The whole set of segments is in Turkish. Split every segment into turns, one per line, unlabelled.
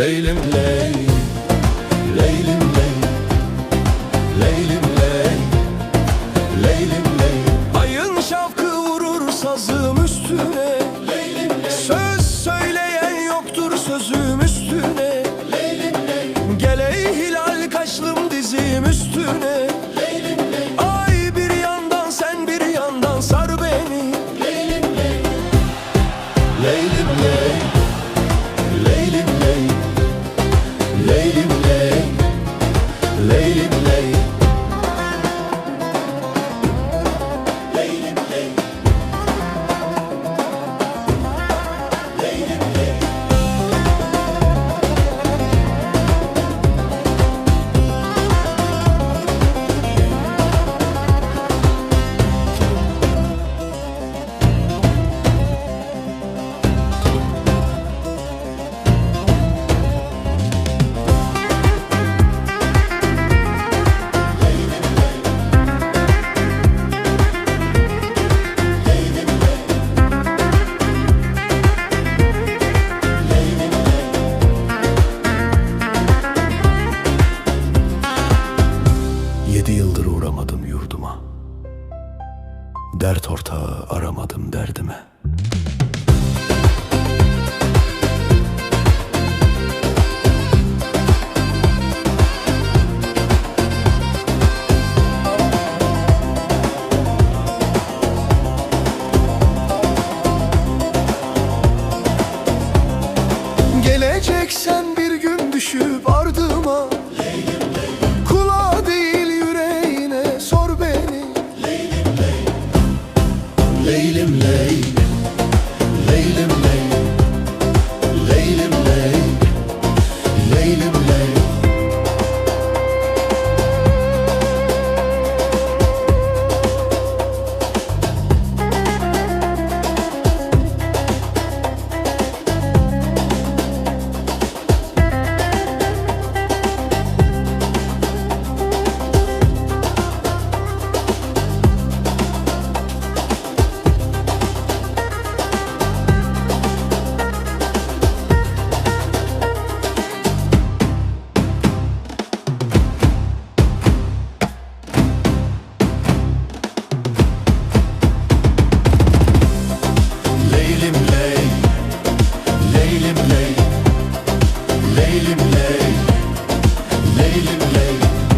Leylim ley Leylim ley Leylim Dert ortağı aramadım derdime.''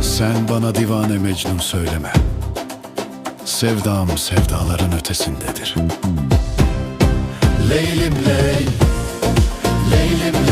Sen bana divane mecnun söyleme. Sevdam sevdaların ötesindedir.
Leylim ley Leylim ley